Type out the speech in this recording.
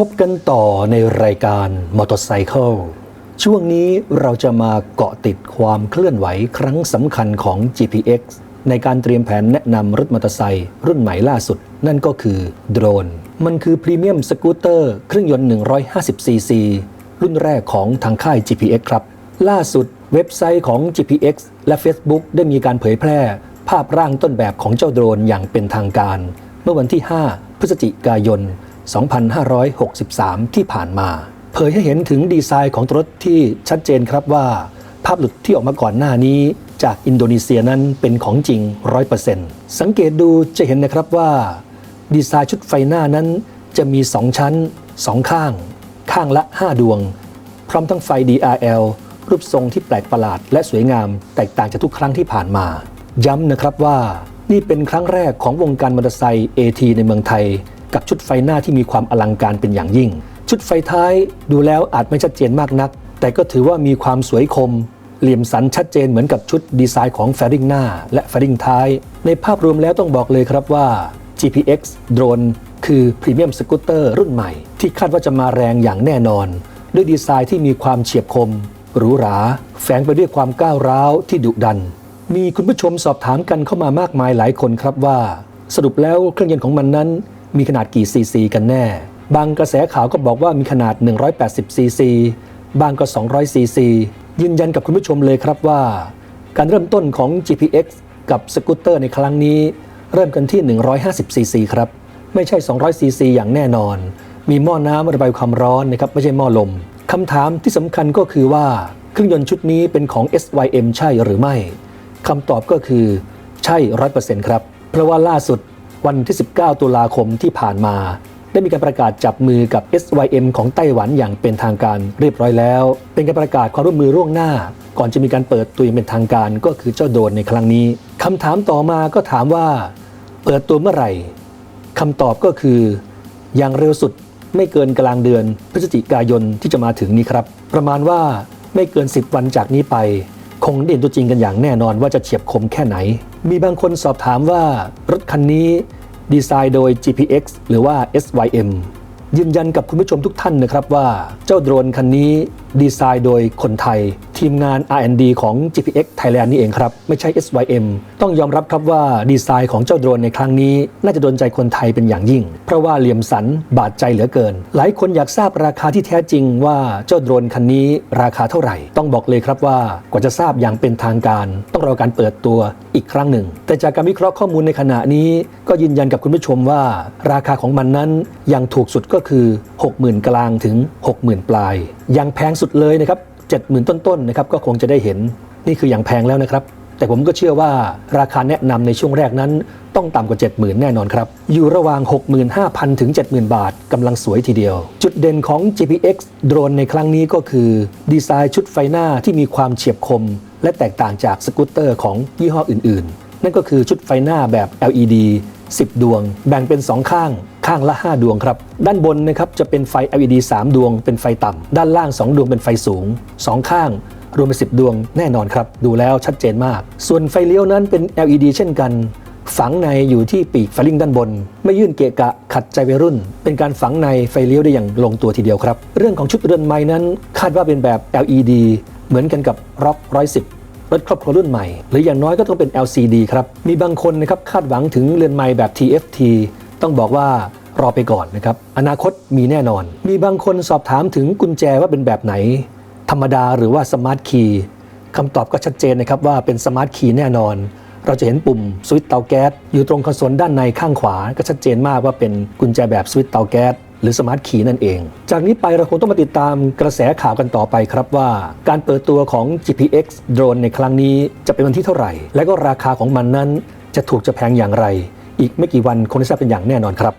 พบกันต่อในรายการมอเตอร์ไซค์ช่วงนี้เราจะมาเกาะติดความเคลื่อนไหวครั้งสำคัญของ GPX ในการเตรียมแผนแนะนำรถมอเตอร์ไซค์รุ่นใหม่ล่าสุด นั่นก็คือโดรน มันคือพรีเมียมสกูตเตอร์เครื่องยนต์ 150cc รุ่นแรกของทางค่าย GPX ครับ ล่าสุดเว็บไซต์ของ GPX และ Facebook ได้มีการเผยแพร่ ภาพร่างต้นแบบของเจ้าโดรนอย่างเป็นทางการ เมื่อวันที่ 5 พฤศจิกายน 2563 ที่ผ่านมา เผยให้เห็นถึงดีไซน์ของรถที่ชัดเจนครับว่า ภาพหลุดที่ออกมาก่อนหน้านี้ จากอินโดนีเซียนั้นเป็นของจริง 100%สังเกตดูจะเห็นนะครับว่า ดีไซน์ชุดไฟหน้านั้นจะมี 2 ชั้น 2 ข้าง ข้างละ 5 ดวง พร้อมทั้งไฟ DRL รูปทรงที่แปลกประหลาดและสวยงาม แตกต่างจากทุกครั้งที่ผ่านมา ย้ำนะครับว่านี่เป็นครั้งแรกของวงการมอเตอร์ไซค์ AT ในเมืองไทย กับชุดไฟหน้าที่มีความอลังการเป็นอย่างยิ่ง ชุดไฟท้ายดูแล้วอาจไม่ชัดเจนมากนัก แต่ก็ถือว่ามีความสวยคม เหลี่ยมสันชัดเจนเหมือนกับชุดดีไซน์ของแฟริงหน้า และแฟริงท้าย ในภาพรวมแล้วต้องบอกเลยครับว่า GPX โดรนคือพรีเมียมสกูตเตอร์รุ่นใหม่ ที่คาดว่าจะมาแรงอย่างแน่นอน ด้วยดีไซน์ที่มีความเฉียบคมหรูหรา แฝงไปด้วยความก้าวร้าวที่ดุดัน มีคุณผู้ชมสอบถามกันเข้ามามากมายหลายคนครับว่า สรุปแล้วเครื่องยนต์ของมันนั้น มีขนาดกี่ซีซีกันแน่ บางกระแสข่าวก็บอกว่ามีขนาด 180ซีซีบางก็200ซีซียืนยันกับคุณผู้ชมเลยครับว่า การเริ่มต้นของ GPX กับสกูตเตอร์ในครั้งนี้ เริ่มกันที่ 150ซีซีครับ ไม่ใช่ 200ซีซีอย่างแน่นอน มีหม้อน้ำระบายความร้อนนะครับ ไม่ใช่หม้อลมคำถามที่สำคัญก็คือว่า เครื่องยนต์ชุดนี้เป็นของ SYM ใช่หรือไม่คำตอบก็คือใช่ 100%ครับ เพราะว่าล่าสุด วันที่ 19 ตุลาคมที่ผ่านมา ได้มีการประกาศจับมือกับ SYM ของไต้หวันอย่างเป็นทางการเรียบร้อยแล้ว เป็นการประกาศความร่วมมือล่วงหน้า ก่อนจะมีการเปิดตัวอย่างเป็นทางการก็คือเจ้าโดนในครั้งนี้คำถามต่อมาก็ถามว่า เปิดตัวเมื่อไหร่คำตอบก็คือ อย่างเร็วสุดไม่เกินกลางเดือนพฤศจิกายนที่จะมาถึงนี้ครับ ประมาณว่าไม่เกิน 10 วันจากนี้ไป คงได้เห็นตัวจริงกันอย่างแน่นอนว่าจะเฉียบคมแค่ไหน มีบางคนสอบถามว่ารถคันนี้ดีไซน์โดย GPX หรือว่า SYM ยืนยันกับคุณผู้ชมทุกท่านนะครับว่าเจ้าโดรนคันนี้ดีไซน์โดยคนไทย ทีมงาน R&D ของ GPX Thailand นี่เองครับ ไม่ใช่ SYM ต้องยอมรับครับว่าดีไซน์ของเจ้าโดรนในครั้งนี้ น่าจะโดนใจคนไทยเป็นอย่างยิ่ง เพราะว่าเหลี่ยมสันบาดใจเหลือเกิน หลายคนอยากทราบราคาที่แท้จริงว่าเจ้าโดรนคันนี้ราคาเท่าไหร่ ต้องบอกเลยครับว่ากว่าจะทราบอย่างเป็นทางการ ต้องรอการเปิดตัวอีกครั้งหนึ่ง แต่จากการวิเคราะห์ข้อมูลในขณะนี้ ก็ยืนยันกับคุณผู้ชมว่า ราคาของมันนั้นยังถูกสุดก็คือ 60,000 กลางถึง 60,000 ปลาย ยังแพงสุดเลยนะครับ 70,000 ต้นๆนะครับก็คงจะได้เห็นนี่คืออย่างแพงแล้วนะครับ แต่ผมก็เชื่อว่าราคาแนะนำในช่วงแรกนั้น ต้องต่ำกว่า 70,000 แน่นอนครับ อยู่ระหว่าง 65,000 ถึง 70,000 บาทกำลังสวยทีเดียว จุดเด่นของ GPX โดรนในครั้งนี้ก็คือ ดีไซน์ชุดไฟหน้าที่มีความเฉียบคม และแตกต่างจากสกูตเตอร์ของยี่ห้ออื่น ๆ นั่นก็คือชุดไฟหน้าแบบ LED 10 ดวง แบ่งเป็น 2 ข้าง ข้างละ 5 ดวงครับ ด้านบนนะครับจะเป็นไฟ LED 3 ดวง เป็นไฟต่ำ ด้านล่าง 2 ดวงเป็นไฟสูง 2 ข้างรวมเป็น 10 ดวงแน่นอนครับ ดูแล้วชัดเจนมาก ส่วนไฟเลี้ยวนั้นเป็น LED เช่นกัน ฝังในอยู่ที่ปีกไฟลิงด้านบน ไม่ยื่นเกะกะขัดใจวัยรุ่น เป็นการฝังในไฟเลี้ยวได้อย่างลงตัวทีเดียวครับ เรื่องของชุดเรือนไม้นั้นคาดว่าเป็นแบบ LED เหมือนกันกับ Rock 110รถครอบครัวรุ่นใหม่ หรืออย่างน้อยก็ต้องเป็น LCD ครับ มีบางคนนะครับคาดหวังถึงเรือนไม้แบบ TFT ต้องบอกว่ารอไปก่อนนะครับ อนาคตมีแน่นอน มีบางคนสอบถามถึงกุญแจว่าเป็นแบบไหน ธรรมดาหรือว่าสมาร์ทคีย์คำตอบก็ชัดเจนนะครับว่าเป็นสมาร์ทคีย์แน่นอน เราจะเห็นปุ่มสวิตช์เตาแก๊สอยู่ตรงคอนโซลด้านในข้างขวา ก็ชัดเจนมากว่าเป็นกุญแจแบบสวิตช์เตาแก๊สหรือสมาร์ทคีย์นั่นเอง จากนี้ไปเราคงต้องมาติดตามกระแสข่าวกันต่อไปครับว่า การเปิดตัวของ GPX โดรนในครั้งนี้จะเป็นวันที่เท่าไหร่ และก็ราคาของมันนั้นจะถูกจะแพงอย่างไร อีกไม่กี่วันคงได้ทราบเป็นอย่างแน่นอนครับ